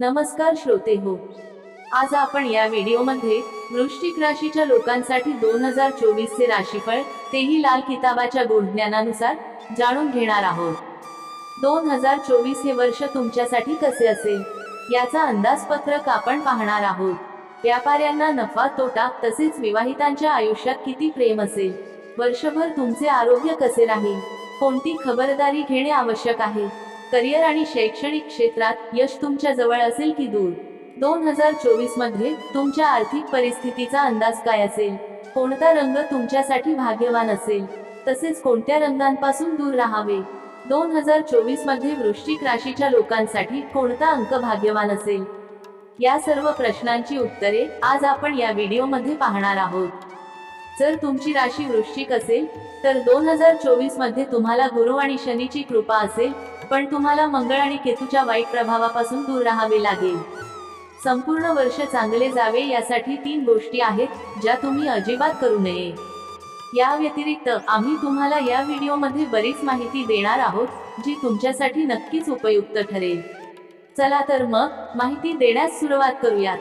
नमस्कार श्रोते हो. आज आपण या व्हिडिओमध्ये वृश्चिक राशीच्या लोकांसाठी दोन हजार चोवीस चे राशीफळ तेही लाल किताबाच्या गुणज्ञानानुसार जाणून घेणार आहोत. दोन हजार चोवीस हे वर्ष तुमच्यासाठी कसे असेल? याचा अंदाजपत्रक आपण पाहणार आहोत. व्यापाऱ्यांना नफा तोटा तसेच विवाहितांच्या आयुष्यात किती प्रेम असेल? वर्षभर तुमचे आरोग्य कसे राहील? कोणती खबरदारी घेणे आवश्यक आहे? करिअर आणि शैक्षणिक क्षेत्रात यश तुमच्या जवळ असेल की दूर? दोन हजार चोवीसमध्ये तुमच्या आर्थिक परिस्थितीचा अंदाज काय असेल? कोणता रंग तुमच्यासाठी भाग्यवान असेल? तसेच कोणत्या रंगांपासून दूर राहावे? दोन हजार चोवीसमध्ये वृश्चिक राशीच्या लोकांसाठी कोणता अंक भाग्यवान असेल? या सर्व प्रश्नांची उत्तरे आज आपण या व्हिडिओमध्ये पाहणार आहोत. जर तुमची राशी वृश्चिक असेल तर दोन हजार चोवीसमध्ये तुम्हाला गुरु आणि शनीची कृपा असेल पण तुम्हाला मंगळ आणि केतूच्या वाईट प्रभावापासून दूर राहावे लागेल. संपूर्ण वर्ष चांगले जावे यासाठी तीन गोष्टी आहेत ज्या तुम्ही अजिबात करू नये. या व्यतिरिक्त आम्ही तुम्हाला या व्हिडिओमध्ये बरीच माहिती देणार आहोत जी तुमच्यासाठी नक्कीच उपयुक्त ठरेल. चला तर मग माहिती देण्यास सुरुवात करूयात.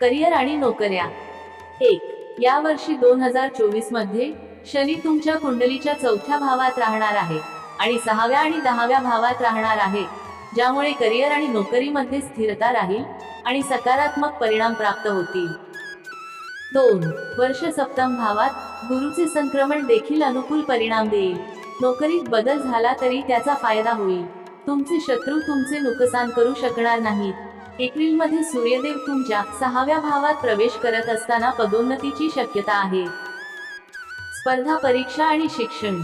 करिअर आणि नोकऱ्या. एक या वर्षी दोन हजार चोवीसमध्ये शनी तुमच्या कुंडलीच्या चौथ्या भावात राहणार आहे. आणि सहाव्या आणि दहाव्या भावात राहणार आहे ज्यामुळे करिअर आणि नोकरीमध्ये स्थिरता राहील आणि सकारात्मक परिणाम प्राप्त होतील. दोन वर्ष सप्तम भावात गुरुचे संक्रमण देखील अनुकूल परिणाम देईल. नोकरीत बदल झाला तरी त्याचा फायदा होईल. तुमचे शत्रू तुमचे नुकसान करू शकणार नाहीत. एप्रिलमध्ये सूर्यदेव तुमच्या सहाव्या भावात प्रवेश करत असताना पदोन्नतीची शक्यता आहे. स्पर्धा परीक्षा आणि शिक्षण.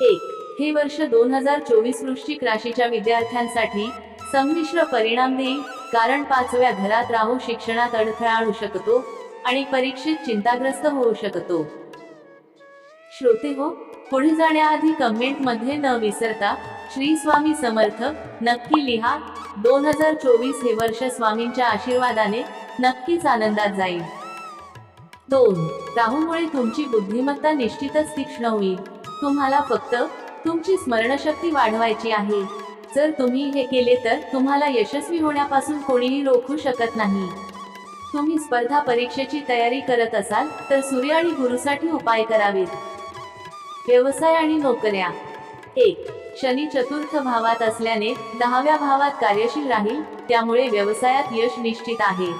एक हे वर्ष दोन हजार चोवीस वृश्चिक राशीच्या विद्यार्थ्यांसाठी संमिश्र परिणाम देईल कारण पाचव्या घरात राहू शिक्षणात अडथळा आणू शकतो आणि परीक्षेत चिंताग्रस्त होऊ शकतो. श्रोते हो पुढे जाण्याआधी कमेंटमध्ये न विसरता श्री स्वामी समर्थ नक्की लिहा दोन हजार चोवीस हे वर्ष स्वामींच्या आशीर्वादाने नक्कीच आनंदात जाईल. दोन राहूमुळे तुमची बुद्धिमत्ता निश्चितच तीक्ष्ण होईल. तुम्हाला फक्त तुमची स्मरणशक्ती वाढवायची आहे. जर तुम्ही हे केले तर तुम्हाला यशस्वी होण्यापासून कोणीही रोखू शकत नाही. तुम्ही स्पर्धा परीक्षेची तयारी करत असाल तर सूर्य आणि गुरुसाठी उपाय करावेत. व्यवसाय आणि नोकऱ्या. एक शनी चतुर्थ भावात असल्याने दहाव्या भावात कार्यशील राहील त्यामुळे व्यवसायात यश निश्चित आहे.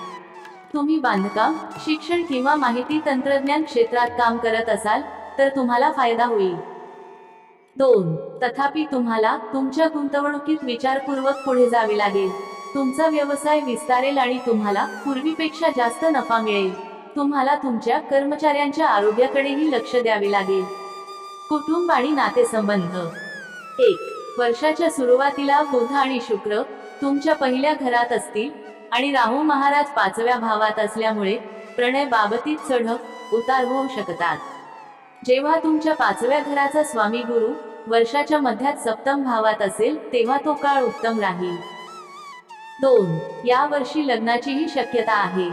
तुम्ही बांधकाम शिक्षण किंवा माहिती तंत्रज्ञान क्षेत्रात काम करत असाल तर तुम्हाला फायदा होईल. दोन. तथापि तुम्हाला तुमच्या गुंतवणुकीत विचारपूर्वक पुढे जावे लागेल. तुमचा व्यवसाय विस्तारेल आणि तुम्हाला पूर्वीपेक्षा जास्त नफा मिळेल. तुम्हाला तुमच्या कर्मचाऱ्यांच्या आरोग्याकडेही लक्ष द्यावे लागेल. कुटुंब आणि नातेसंबंध. एक. वर्षाच्या सुरुवातीला बुध आणि शुक्र तुमच्या पहिल्या घरात असतील आणि राहू महाराज पाचव्या भावात असल्यामुळे प्रणय बाबतीत चढ उतार होऊ शकतात. जेव्हा तुमच्या पाचव्या घराचा स्वामी गुरु वर्षाच्या मध्यात सप्तम भावात असेल तेव्हा तो काळ उत्तम राहील. दोन या वर्षी लग्नाचीही शक्यता आहे.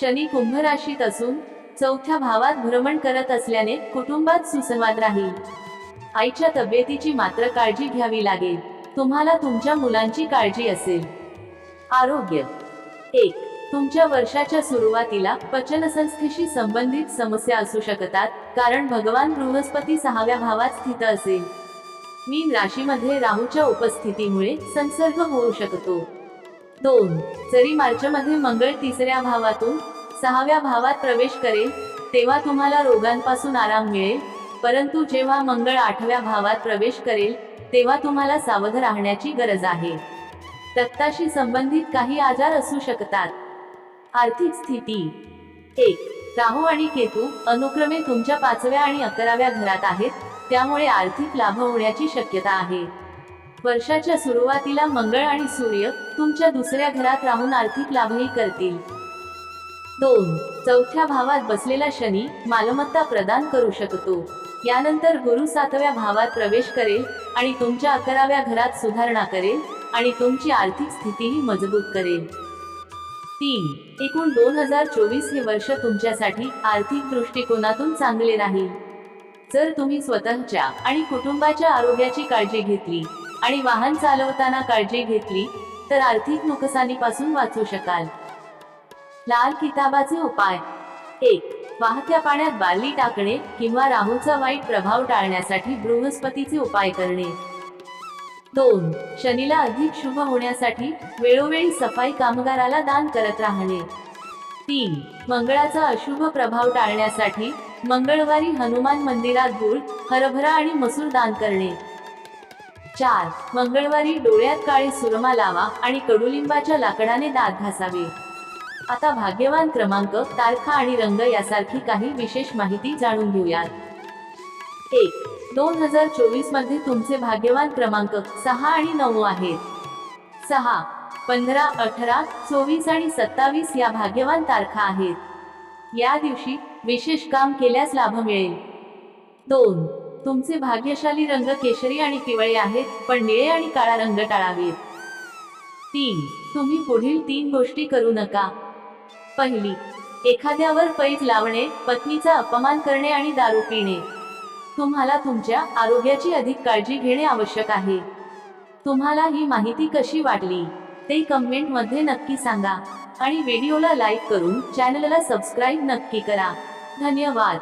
शनी कुंभ राशीत असून चौथ्या भावात भ्रमण करत असल्याने कुटुंबात सुसंवाद राहील. आईच्या तब्येतीची मात्र काळजी घ्यावी लागेल. तुम्हाला तुमच्या मुलांची काळजी असेल. आरोग्य. एक तुमच्या वर्षाच्या सुरुवातीला पचनसंस्थेशी संबंधित समस्या असू शकतात कारण भगवान बृहस्पती सहाव्या भावात स्थित असेल. मीन राशीमध्ये राहूच्या उपस्थितीमुळे संसर्ग होऊ शकतो. दोन जरी मार्चमध्ये मंगळ तिसऱ्या भावातून सहाव्या भावात प्रवेश करेल तेव्हा तुम्हाला रोगांपासून आराम मिळेल परंतु जेव्हा मंगळ आठव्या भावात प्रवेश करेल तेव्हा तुम्हाला सावध राहण्याची गरज आहे. रक्ताशी संबंधित काही आजार असू शकतात. आर्थिक स्थिती. एक राहू आणि केतू अनुक्रमे तुमच्या पाचव्या आणि अकराव्या घरात आहेत त्यामुळे आर्थिक लाभ होण्याची शक्यता आहे. वर्षाच्या सुरुवातीला मंगळ आणि सूर्य तुमच्या दुसऱ्या घरात राहून आर्थिक लाभही करतील. दोन चौथ्या भावात बसलेला शनी मालमत्ता प्रदान करू शकतो. यानंतर गुरु सातव्या भावात प्रवेश करेल आणि तुमच्या अकराव्या घरात सुधारणा करेल आणि तुमची आर्थिक स्थितीही मजबूत करेल. तीन. एकूण दोन हजार चोवीस हे वर्ष तुमच्यासाठी आर्थिक दृष्टिकोनातून चांगले राहील. जर तुम्ही स्वतःच्या आणि कुटुंबाच्या आरोग्याची काळजी घेतली आणि वाहन चालवताना काळजी घेतली तर आर्थिक नुकसानीपासून वाचू शकाल. लाल किताबाचे उपाय. एक. वाहत्या पाण्यात बाली टाकणे किंवा राहूचा वाईट प्रभाव टाळण्यासाठी बृहस्पतीचे उपाय करणे. दोन शनीला अधिक शुभ होण्यासाठी वेळोवेळी सफाई कामगाराला दान करत राहणे. तीन मंगळाचा अशुभ प्रभाव टाळण्यासाठी मंगळवारी हनुमान मंदिरात गुळ हरभरा आणि मसूर दान करणे. चार मंगळवारी डोळ्यात काळी सुरमा लावा आणि कडुलिंबाच्या लाकडाने दात घासावे. आता भाग्यवान क्रमांक तारखा आणि रंग यासारखी काही विशेष माहिती जाणून घेऊयात. एक दोन हजार चोवीसमध्ये तुमचे भाग्यवान क्रमांक सहा आणि नऊ आहेत. सहा पंधरा अठरा चोवीस आणि सत्तावीस या भाग्यवान तारखा आहेत. या दिवशी विशेष काम केल्यास लाभ मिळेल. दोन तुमचे भाग्यशाली रंग केशरी आणि पिवळे आहेत पण निळे आणि काळा रंग टाळावेत. तीन तुम्ही पुढील तीन गोष्टी करू नका. पहिली एखाद्यावर पैज लावणे पत्नीचा अपमान करणे आणि दारू पिणे. तुम्हाला तुमच्या आरोग्याची अधिक काळजी घेणे आवश्यक आहे. तुम्हाला ही माहिती कशी वाटली ते कमेंटमध्ये नक्की सांगा आणि व्हिडिओला लाईक करून चॅनलला सबस्क्राईब नक्की करा. धन्यवाद.